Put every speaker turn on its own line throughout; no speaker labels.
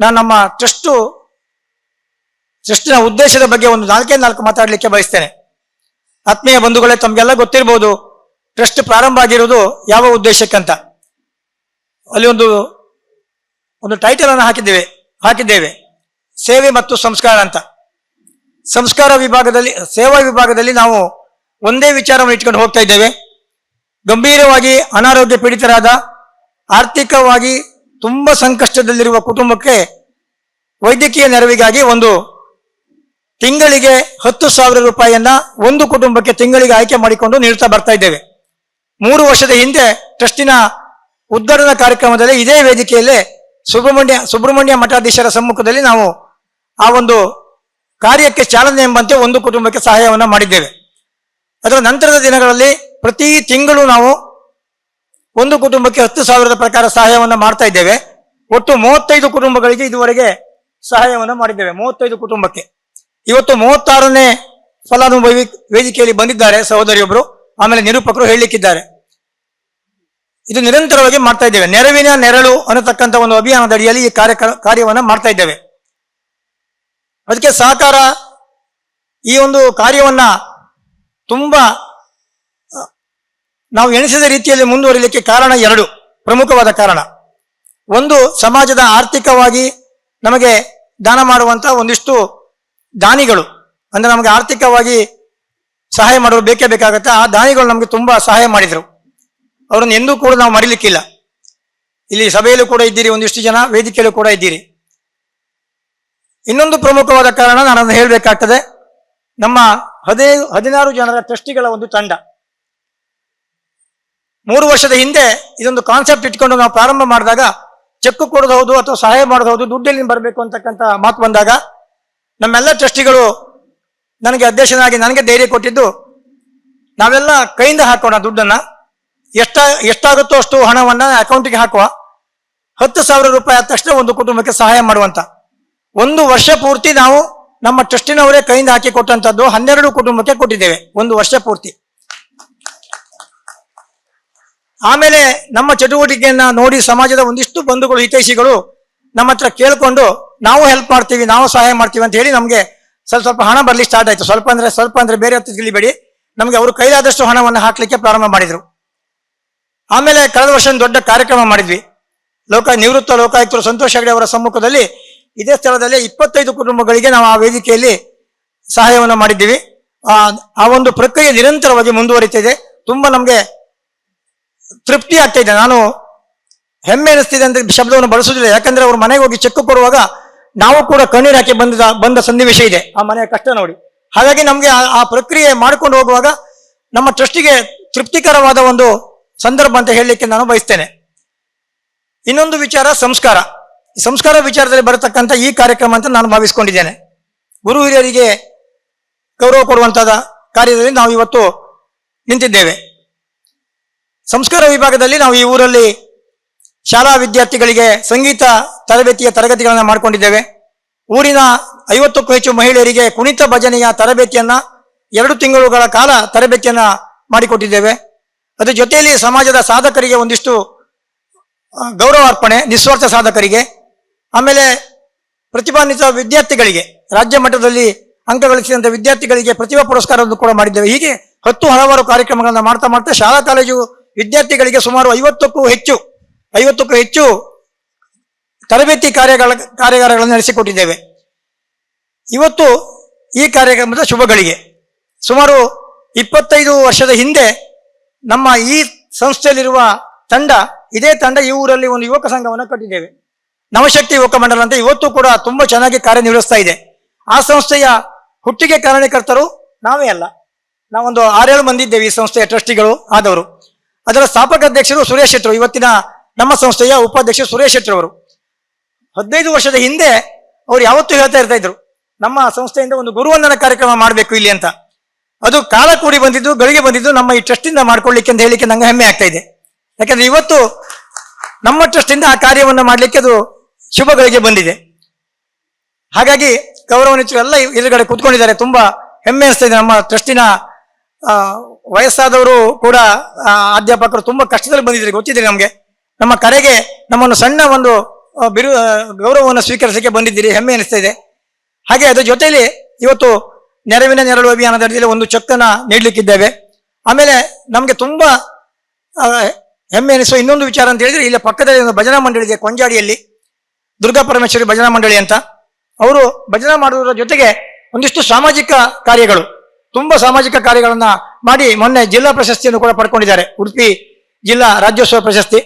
ನಾನು ನಮ್ಮ ಟ್ರಸ್ಟು, ಟ್ರಸ್ಟಿನ ಉದ್ದೇಶದ ಬಗ್ಗೆ ಒಂದು ನಾಲ್ಕೇ ನಾಲ್ಕು ಮಾತಾಡಲಿಕ್ಕೆ ಬಯಸ್ತೇನೆ. ಆತ್ಮೀಯ ಬಂಧುಗಳೇ, ತಮಗೆಲ್ಲ ಗೊತ್ತಿರ್ಬೋದು, ಟ್ರಸ್ಟ್ ಪ್ರಾರಂಭ ಆಗಿರೋದು ಯಾವ ಉದ್ದೇಶಕ್ಕಂತ. ಅಲ್ಲಿ ಒಂದು ಒಂದು ಟೈಟಲ್ ಅನ್ನು ಹಾಕಿದ್ದೇವೆ ಹಾಕಿದ್ದೇವೆ. ಸೇವೆ ಮತ್ತು ಸಂಸ್ಕಾರ ಅಂತ. ಸಂಸ್ಕಾರ ವಿಭಾಗದಲ್ಲಿ, ಸೇವಾ ವಿಭಾಗದಲ್ಲಿ ನಾವು ಒಂದೇ ವಿಚಾರವನ್ನು ಇಟ್ಕೊಂಡು ಹೋಗ್ತಾ ಇದ್ದೇವೆ. ಗಂಭೀರವಾಗಿ ಅನಾರೋಗ್ಯ ಪೀಡಿತರಾದ, ಆರ್ಥಿಕವಾಗಿ ತುಂಬಾ ಸಂಕಷ್ಟದಲ್ಲಿರುವ ಕುಟುಂಬಕ್ಕೆ ವೈದ್ಯಕೀಯ ನೆರವಿಗಾಗಿ ಒಂದು ತಿಂಗಳಿಗೆ ಹತ್ತು ಸಾವಿರ ರೂಪಾಯಿಯನ್ನ ಒಂದು ಕುಟುಂಬಕ್ಕೆ ತಿಂಗಳಿಗೆ ಆಯ್ಕೆ ಮಾಡಿಕೊಂಡು ನೀಡ್ತಾ ಬರ್ತಾ ಇದ್ದೇವೆ. ಮೂರು ವರ್ಷದ ಹಿಂದೆ ಟ್ರಸ್ಟಿನ ಉದ್ಘಾಟನಾ ಕಾರ್ಯಕ್ರಮದಲ್ಲಿ ಇದೇ ವೇದಿಕೆಯಲ್ಲಿ ಸುಬ್ರಹ್ಮಣ್ಯ ಸುಬ್ರಹ್ಮಣ್ಯ ಮಠಾಧೀಶರ ಸಮ್ಮುಖದಲ್ಲಿ ನಾವು ಆ ಒಂದು ಕಾರ್ಯಕ್ಕೆ ಚಾಲನೆ ಎಂಬಂತೆ ಒಂದು ಕುಟುಂಬಕ್ಕೆ ಸಹಾಯವನ್ನು ಮಾಡಿದ್ದೇವೆ. ಅದರ ನಂತರದ ದಿನಗಳಲ್ಲಿ ಪ್ರತಿ ತಿಂಗಳು ನಾವು ಒಂದು ಕುಟುಂಬಕ್ಕೆ ಹತ್ತು ಸಾವಿರದ ಪ್ರಕಾರ ಸಹಾಯವನ್ನು ಮಾಡ್ತಾ ಇದ್ದೇವೆ. ಒಟ್ಟು ಮೂವತ್ತೈದು ಕುಟುಂಬಗಳಿಗೆ ಇದುವರೆಗೆ ಸಹಾಯವನ್ನು ಮಾಡಿದ್ದೇವೆ. ಮೂವತ್ತೈದು ಕುಟುಂಬಕ್ಕೆ. ಇವತ್ತು ಮೂವತ್ತಾರನೇ ಫಲಾನುಭವಿ ವೇದಿಕೆಯಲ್ಲಿ ಬಂದಿದ್ದಾರೆ ಸಹೋದರಿಯೊಬ್ಬರು ಆಮೇಲೆ ನಿರೂಪಕರು ಹೇಳಲಿಕ್ಕಿದ್ದಾರೆ ಇದು ನಿರಂತರವಾಗಿ ಮಾಡ್ತಾ ಇದ್ದೇವೆ. ನೆರವಿನ ನೆರಳು ಅನ್ನತಕ್ಕಂಥ ಒಂದು ಅಭಿಯಾನದ ಅಡಿಯಲ್ಲಿ ಈ ಕಾರ್ಯ ಕಾರ್ಯವನ್ನು ಮಾಡ್ತಾ ಇದ್ದೇವೆ. ಅದಕ್ಕೆ ಸಹಕಾರ ಈ ಒಂದು ಕಾರ್ಯವನ್ನ ತುಂಬಾ ನಾವು ಎಣಿಸಿದ ರೀತಿಯಲ್ಲಿ ಮುಂದುವರಿಲಿಕ್ಕೆ ಕಾರಣ ಎರಡು, ಪ್ರಮುಖವಾದ ಕಾರಣ. ಒಂದು, ಸಮಾಜದ ಆರ್ಥಿಕವಾಗಿ ನಮಗೆ ದಾನ ಮಾಡುವಂತ ಒಂದಿಷ್ಟು ದಾನಿಗಳು. ಅಂದ್ರೆ ನಮಗೆ ಆರ್ಥಿಕವಾಗಿ ಸಹಾಯ ಮಾಡೋರು ಬೇಕೇ ಬೇಕಾಗತ್ತೆ. ಆ ದಾನಿಗಳು ನಮಗೆ ತುಂಬಾ ಸಹಾಯ ಮಾಡಿದ್ರು. ಅವರನ್ನು ಎಂದೂ ಕೂಡ ನಾವು ಮರಿಲಿಕ್ಕಿಲ್ಲ. ಇಲ್ಲಿ ಸಭೆಯಲ್ಲೂ ಕೂಡ ಇದ್ದೀರಿ, ಒಂದಿಷ್ಟು ಜನ, ವೇದಿಕೆಯಲ್ಲೂ ಕೂಡ ಇದ್ದೀರಿ. ಇನ್ನೊಂದು ಪ್ರಮುಖವಾದ ಕಾರಣ ನಾನು ಹೇಳಬೇಕಾಗ್ತದೆ. ನಮ್ಮ ಹದಿನೈದು ಹದಿನಾರು ಜನರ ಟ್ರಸ್ಟಿಗಳ ಒಂದು ತಂಡ. ಮೂರು ವರ್ಷದ ಹಿಂದೆ ಇದೊಂದು ಕಾನ್ಸೆಪ್ಟ್ ಇಟ್ಕೊಂಡು ನಾವು ಪ್ರಾರಂಭ ಮಾಡಿದಾಗ ಚೆಕ್ ಕೊಡೋದು ಅಥವಾ ಸಹಾಯ ಮಾಡೋದು ಹೌದು, ದುಡ್ಡೆಲ್ಲಿ ಬರಬೇಕು ಅಂತಕ್ಕಂಥ ಮಾತು ಬಂದಾಗ ನಮ್ಮೆಲ್ಲ ಟ್ರಸ್ಟಿಗಳು ನನಗೆ ಅಧ್ಯಕ್ಷನಾಗಿ ನನಗೆ ಧೈರ್ಯ ಕೊಟ್ಟಿದ್ದು ನಾವೆಲ್ಲ ಕೈಯಿಂದ ಹಾಕೋಣ ದುಡ್ಡನ್ನ. ಎಷ್ಟ, ಎಷ್ಟಾಗುತ್ತೋ ಅಷ್ಟು ಹಣವನ್ನ ಅಕೌಂಟಿಗೆ ಹಾಕುವ. ಹತ್ತು ಸಾವಿರ ರೂಪಾಯಿ ಆದ ತಕ್ಷಣ ಒಂದು ಕುಟುಂಬಕ್ಕೆ ಸಹಾಯ ಮಾಡುವಂತ. ಒಂದು ವರ್ಷ ಪೂರ್ತಿ ನಾವು ನಮ್ಮ ಟ್ರಸ್ಟಿನವರೇ ಕೈಯಿಂದ ಹಾಕಿ ಕೊಟ್ಟಂತದ್ದು ಹನ್ನೆರಡು ಕುಟುಂಬಕ್ಕೆ ಕೊಟ್ಟಿದ್ದೇವೆ, ಒಂದು ವರ್ಷ ಪೂರ್ತಿ. ಆಮೇಲೆ ನಮ್ಮ ಚಟುವಟಿಕೆಯನ್ನ ನೋಡಿ ಸಮಾಜದ ಒಂದಿಷ್ಟು ಬಂಧುಗಳು, ಹಿತೈಷಿಗಳು ನಮ್ಮ ಹತ್ರ ಕೇಳ್ಕೊಂಡು ನಾವು ಹೆಲ್ಪ್ ಮಾಡ್ತೀವಿ, ನಾವು ಸಹಾಯ ಮಾಡ್ತೀವಿ ಅಂತ ಹೇಳಿ ನಮಗೆ ಸ್ವಲ್ಪ ಸ್ವಲ್ಪ ಹಣ ಬರ್ಲಿ ಸ್ಟಾರ್ಟ್ ಆಯ್ತು. ಸ್ವಲ್ಪ ಅಂದ್ರೆ ಸ್ವಲ್ಪ ಅಂದ್ರೆ ಬೇರೆ ಹತ್ತು ತಿಳಿಬೇಡಿ. ನಮಗೆ ಅವರು ಕೈಲಾದಷ್ಟು ಹಣವನ್ನು ಹಾಕ್ಲಿಕ್ಕೆ ಪ್ರಾರಂಭ ಮಾಡಿದ್ರು. ಆಮೇಲೆ ಕಳೆದ ವರ್ಷ ದೊಡ್ಡ ಕಾರ್ಯಕ್ರಮ ಮಾಡಿದ್ವಿ. ಲೋಕ, ನಿವೃತ್ತ ಲೋಕಾಯುಕ್ತರು ಸಂತೋಷ್ ಹೆಗಡೆ ಅವರ ಸಮ್ಮುಖದಲ್ಲಿ ಇದೇ ಸ್ಥಳದಲ್ಲಿ ಇಪ್ಪತ್ತೈದು ಕುಟುಂಬಗಳಿಗೆ ನಾವು ಆ ವೇದಿಕೆಯಲ್ಲಿ ಸಹಾಯವನ್ನು ಮಾಡಿದ್ದೀವಿ. ಆ ಆ ಒಂದು ಪ್ರಕ್ರಿಯೆ ನಿರಂತರವಾಗಿ ಮುಂದುವರಿತಿದೆ. ತುಂಬಾ ನಮಗೆ ತೃಪ್ತಿ ಆಗ್ತಾ ಇದೆ. ನಾನು ಹೆಮ್ಮೆ ಅನಿಸ್ತಿದೆ ಅಂತ ಶಬ್ದವನ್ನು ಬಳಸುವುದಿಲ್ಲ. ಯಾಕಂದ್ರೆ ಅವ್ರ ಮನೆಗೆ ಹೋಗಿ ಚೆಕ್ ಕೊಡುವಾಗ ನಾವು ಕೂಡ ಕಣ್ಣೀರು ಹಾಕಿ ಬಂದ ಬಂದ ಸನ್ನಿವೇಶ ಇದೆ. ಆ ಮನೆಯ ಕಷ್ಟ ನೋಡಿ. ಹಾಗಾಗಿ ನಮಗೆ ಆ- ಪ್ರಕ್ರಿಯೆ ಮಾಡ್ಕೊಂಡು ಹೋಗುವಾಗ ನಮ್ಮ ಟ್ರಸ್ಟಿಗೆ ತೃಪ್ತಿಕರವಾದ ಒಂದು ಸಂದರ್ಭ ಅಂತ ಹೇಳಲಿಕ್ಕೆ ನಾನು ಬಯಸ್ತೇನೆ. ಇನ್ನೊಂದು ವಿಚಾರ ಸಂಸ್ಕಾರ. ಸಂಸ್ಕಾರ ವಿಚಾರದಲ್ಲಿ ಬರತಕ್ಕಂಥ ಈ ಕಾರ್ಯಕ್ರಮ ಅಂತ ನಾನು ಭಾವಿಸ್ಕೊಂಡಿದ್ದೇನೆ. ಗುರು ಹಿರಿಯರಿಗೆ ಗೌರವ ಕೊಡುವಂತಹ ಕಾರ್ಯದಲ್ಲಿ ನಾವು ಇವತ್ತು ನಿಂತಿದ್ದೇವೆ. ಸಂಸ್ಕಾರ ವಿಭಾಗದಲ್ಲಿ ನಾವು ಈ ಊರಲ್ಲಿ ಶಾಲಾ ವಿದ್ಯಾರ್ಥಿಗಳಿಗೆ ಸಂಗೀತ ತರಬೇತಿಯ ತರಗತಿಗಳನ್ನು ಮಾಡಿಕೊಂಡಿದ್ದೇವೆ. ಊರಿನ ಐವತ್ತಕ್ಕೂ ಹೆಚ್ಚು ಮಹಿಳೆಯರಿಗೆ ಕುಣಿತ ಭಜನೆಯ ತರಬೇತಿಯನ್ನ ಎರಡು ತಿಂಗಳುಗಳ ಕಾಲ ತರಬೇತಿಯನ್ನ ಮಾಡಿಕೊಟ್ಟಿದ್ದೇವೆ. ಅದರ ಜೊತೆಯಲ್ಲಿ ಸಮಾಜದ ಸಾಧಕರಿಗೆ ಒಂದಿಷ್ಟು ಗೌರವ ಅರ್ಪಣೆ, ನಿಸ್ವಾರ್ಥ ಸಾಧಕರಿಗೆ, ಆಮೇಲೆ ಪ್ರತಿಭಾನ್ವಿತ ವಿದ್ಯಾರ್ಥಿಗಳಿಗೆ, ರಾಜ್ಯ ಮಟ್ಟದಲ್ಲಿ ಅಂಕ ಗಳಿಸಿದಂತ ವಿದ್ಯಾರ್ಥಿಗಳಿಗೆ ಪ್ರತಿಭಾ ಪುರಸ್ಕಾರವನ್ನು ಕೂಡ ಮಾಡಿದ್ದೇವೆ. ಹೀಗೆ ಹತ್ತು ಹಲವಾರು ಕಾರ್ಯಕ್ರಮಗಳನ್ನು ಮಾಡ್ತಾ ಮಾಡ್ತಾ ಶಾಲಾ, ಕಾಲೇಜು ವಿದ್ಯಾರ್ಥಿಗಳಿಗೆ ಸುಮಾರು ಐವತ್ತಕ್ಕೂ ಹೆಚ್ಚು ಐವತ್ತಕ್ಕೂ ಹೆಚ್ಚು ತರಬೇತಿ ಕಾರ್ಯಗಳ, ಕಾರ್ಯಾಗಾರಗಳನ್ನು ನಡೆಸಿಕೊಟ್ಟಿದ್ದೇವೆ. ಇವತ್ತು ಈ ಕಾರ್ಯಕ್ರಮದ ಶುಭಗಳಿಗೆ ಸುಮಾರು ಇಪ್ಪತ್ತೈದು ವರ್ಷದ ಹಿಂದೆ ನಮ್ಮ ಈ ಸಂಸ್ಥೆಯಲ್ಲಿರುವ ತಂಡ, ಇದೇ ತಂಡ ಈ ಊರಲ್ಲಿ ಒಂದು ಯುವಕ ಸಂಘವನ್ನು ಕಟ್ಟಿದ್ದೇವೆ. ನವಶಕ್ತಿ ಯುವಕ ಮಂಡಲ ಅಂತ ಇವತ್ತು ಕೂಡ ತುಂಬಾ ಚೆನ್ನಾಗಿ ಕಾರ್ಯನಿರ್ವಹಿಸ್ತಾ ಇದೆ. ಆ ಸಂಸ್ಥೆಯ ಹುಟ್ಟಿಗೆ ಕಾರಣಕರ್ತರು ನಾವೇ ಅಲ್ಲ. ನಾವೊಂದು ಆರೇಳು ಮಂದಿ ಇದ್ದೇವೆ ಈ ಸಂಸ್ಥೆಯ ಟ್ರಸ್ಟಿಗಳು ಆದವರು. ಅದರ ಸ್ಥಾಪಕ ಅಧ್ಯಕ್ಷರು ಸುರೇಶ್ ಶೆಟ್ಟರು, ಇವತ್ತಿನ ನಮ್ಮ ಸಂಸ್ಥೆಯ ಉಪಾಧ್ಯಕ್ಷ ಸುರೇಶ್ ಶೆಟ್ಟರು ಅವರು. ಹದಿನೈದು ವರ್ಷದ ಹಿಂದೆ ಅವ್ರು ಯಾವತ್ತೂ ಹೇಳ್ತಾ ಇರ್ತಾ ಇದ್ರು, ನಮ್ಮ ಸಂಸ್ಥೆಯಿಂದ ಒಂದು ಗುರುವಂದನ ಕಾರ್ಯಕ್ರಮ ಮಾಡಬೇಕು ಇಲ್ಲಿ ಅಂತ. ಅದು ಕಾಲ ಕೂಡಿ ಬಂದಿದ್ದು ಗಳಿಗೆ ಬಂದಿದ್ದು, ನಮ್ಮ ಈ ಟ್ರಸ್ಟ್ ಇಂದ ಮಾಡ್ಕೊಳ್ಳಿಕ್ಕೆ ಅಂತ ಹೇಳಿಕ್ಕೆ ನಂಗೆ ಹೆಮ್ಮೆ ಆಗ್ತಾ ಇದೆ. ಯಾಕಂದ್ರೆ ಇವತ್ತು ನಮ್ಮ ಟ್ರಸ್ಟ್ ಇಂದ ಆ ಕಾರ್ಯವನ್ನು ಮಾಡಲಿಕ್ಕೆ ಅದು ಶುಭಗಳಿಗೆ ಬಂದಿದೆ. ಹಾಗಾಗಿ ಗೌರವಾನ್ವಿತರು ಎಲ್ಲ ಎದುರುಗಡೆ ಕೂತ್ಕೊಂಡಿದ್ದಾರೆ, ತುಂಬಾ ಹೆಮ್ಮೆ ಅನಿಸ್ತಾ ಇದೆ ನಮ್ಮ ಟ್ರಸ್ಟಿನ ವಯಸ್ಸಾದವರು ಕೂಡ ಅಧ್ಯಾಪಕರು ತುಂಬಾ ಕಷ್ಟದಲ್ಲಿ ಬಂದಿದ್ದಾರೆ ಗೊತ್ತಿದ್ದೀರಿ ನಮಗೆ? ನಮ್ಮ ಕರೆಗೆ ನಮ್ಮನ್ನು ಸಣ್ಣ ಒಂದು ಬಿರು ಗೌರವವನ್ನು ಸ್ವೀಕರಿಸಕ್ಕೆ ಬಂದಿದ್ದೀರಿ, ಹೆಮ್ಮೆ ಅನಿಸ್ತಾ ಇದೆ ಹಾಗೆ ಅದ್ರ ಜೊತೆಯಲ್ಲಿ ಇವತ್ತು ನೆರವಿನ ನೆರಳು ಅಭಿಯಾನದ ಅಡಿಯಲ್ಲಿ ಒಂದು ಚೆಕ್ಕನ್ನ ನೀಡಲಿಕ್ಕಿದ್ದೇವೆ. ಆಮೇಲೆ ನಮಗೆ ತುಂಬಾ ಹೆಮ್ಮೆ ಅನಿಸುವ ಇನ್ನೊಂದು ವಿಚಾರ ಅಂತ ಹೇಳಿದ್ರೆ, ಇಲ್ಲಿ ಪಕ್ಕದಲ್ಲಿ ಒಂದು ಭಜನಾ ಮಂಡಳಿ ಇದೆ ಕೊಂಜಾಡಿಯಲ್ಲಿ, ದುರ್ಗಾ ಪರಮೇಶ್ವರಿ ಭಜನಾ ಮಂಡಳಿ ಅಂತ. ಅವರು ಭಜನಾ ಮಾಡುವುದರ ಜೊತೆಗೆ ಒಂದಿಷ್ಟು ಸಾಮಾಜಿಕ ಕಾರ್ಯಗಳು. ತುಂಬಾ ಸಾಮಾಜಿಕ ಕಾರ್ಯಗಳನ್ನ ಮಾಡಿ ಮೊನ್ನೆ ಜಿಲ್ಲಾ ಪ್ರಶಸ್ತಿಯನ್ನು ಕೂಡ ಪಡ್ಕೊಂಡಿದ್ದಾರೆ. ಉಡುಪಿ ಜಿಲ್ಲಾ ರಾಜ್ಯೋತ್ಸವ ಪ್ರಶಸ್ತಿ.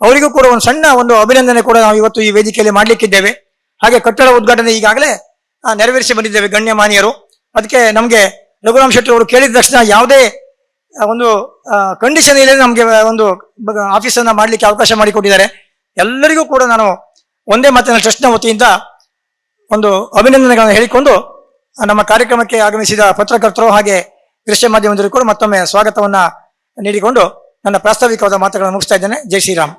ಅವರಿಗೂ ಕೂಡ ಒಂದು ಸಣ್ಣ ಒಂದು ಅಭಿನಂದನೆ ಕೂಡ ನಾವು ಇವತ್ತು ಈ ವೇದಿಕೆಯಲ್ಲಿ ಮಾಡಲಿಕ್ಕಿದ್ದೇವೆ. ಹಾಗೆ ಕಟ್ಟಡ ಉದ್ಘಾಟನೆ ಈಗಾಗಲೇ ನೆರವೇರಿಸಿ ಬಂದಿದ್ದೇವೆ ಗಣ್ಯಮಾನ್ಯರು. ಅದಕ್ಕೆ ನಮಗೆ ರಘುರಾಮ್ ಶೆಟ್ಟಿ ಅವರು ಕೇಳಿದ ತಕ್ಷಣ ಯಾವುದೇ ಒಂದು ಕಂಡೀಷನ್ ಇಲ್ಲದೆ ನಮಗೆ ಒಂದು ಆಫೀಸನ್ನು ಮಾಡಲಿಕ್ಕೆ ಅವಕಾಶ ಮಾಡಿಕೊಟ್ಟಿದ್ದಾರೆ. ಎಲ್ಲರಿಗೂ ಕೂಡ ನಾನು ಒಂದೇ ಮಾತಿನ ಟ್ರಸ್ಟ್ನ ವತಿಯಿಂದ ಒಂದು ಅಭಿನಂದನೆಗಳನ್ನು ಹೇಳಿಕೊಂಡು ನಮ್ಮ ಕಾರ್ಯಕ್ರಮಕ್ಕೆ ಆಗಮಿಸಿದ ಪತ್ರಕರ್ತರು ಹಾಗೆ ದೃಶ್ಯ ಮಾಧ್ಯಮದವರು ಕೂಡ ಮತ್ತೊಮ್ಮೆ ಸ್ವಾಗತವನ್ನ ನೀಡಿಕೊಂಡು ನನ್ನ ಪ್ರಾಸ್ತಾವಿಕವಾದ ಮಾತುಗಳನ್ನು ಮುಗಿಸ್ತಾ ಇದ್ದೇನೆ. ಜೈ ಶ್ರೀರಾಮ್.